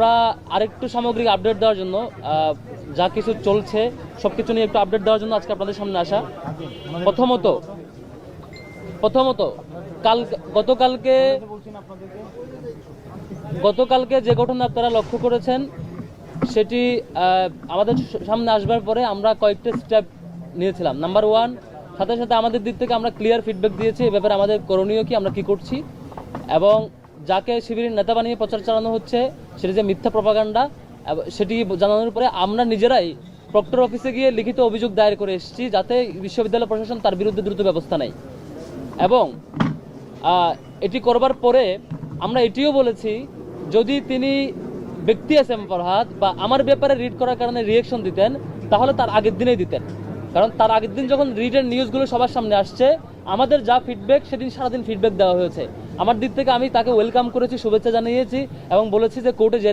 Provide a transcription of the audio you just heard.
আমরা আরেকটু সামগ্রিক আপডেট দেওয়ার জন্য যা কিছু চলছে সব কিছু নিয়ে একটু আপডেট দেওয়ার জন্য আজকে আপনাদের সামনে আসা। প্রথমত প্রথমত, কাল গতকালকে গতকালকে যে ঘটনা আপনারা লক্ষ্য করেছেন, সেটি আমাদের সামনে আসবার পরে আমরা কয়েকটা স্টেপ নিয়েছিলাম। নাম্বার ওয়ান সাথে সাথে আমাদের দিক থেকে আমরা ক্লিয়ার ফিডব্যাক দিয়েছি, এ ব্যাপারে আমাদের করণীয় কি, আমরা কি করছি। এবং যাকে শিবিরের নেতা বানিয়ে প্রচার চালানো হচ্ছে, সেটি যে মিথ্যা প্রপাগান্ডা সেটি জানানোর পরে আমরা নিজেরাই প্রক্টর অফিসে গিয়ে লিখিত অভিযোগ দায়ের করে এসেছি যাতে বিশ্ববিদ্যালয় প্রশাসন তার বিরুদ্ধে দ্রুত ব্যবস্থা নেয়। এবং এটি করবার পরে আমরা এটিও বলেছি, যদি তিনি ব্যক্তি এম ফরহাদ বা আমার ব্যাপারে রিড করার কারণে রিয়েকশন দিতেন, তাহলে তার আগের দিনেই দিতেন। কারণ তার আগের দিন যখন রিটেন নিউজগুলো সবার সামনে আসছে, আমাদের যা ফিডব্যাক সেদিন সারাদিন ফিডব্যাক দেওয়া হয়েছে। আমার দিক থেকে আমি তাকে ওয়েলকাম করেছি, শুভেচ্ছা জানিয়েছি এবং বলেছি যে কোর্টে যে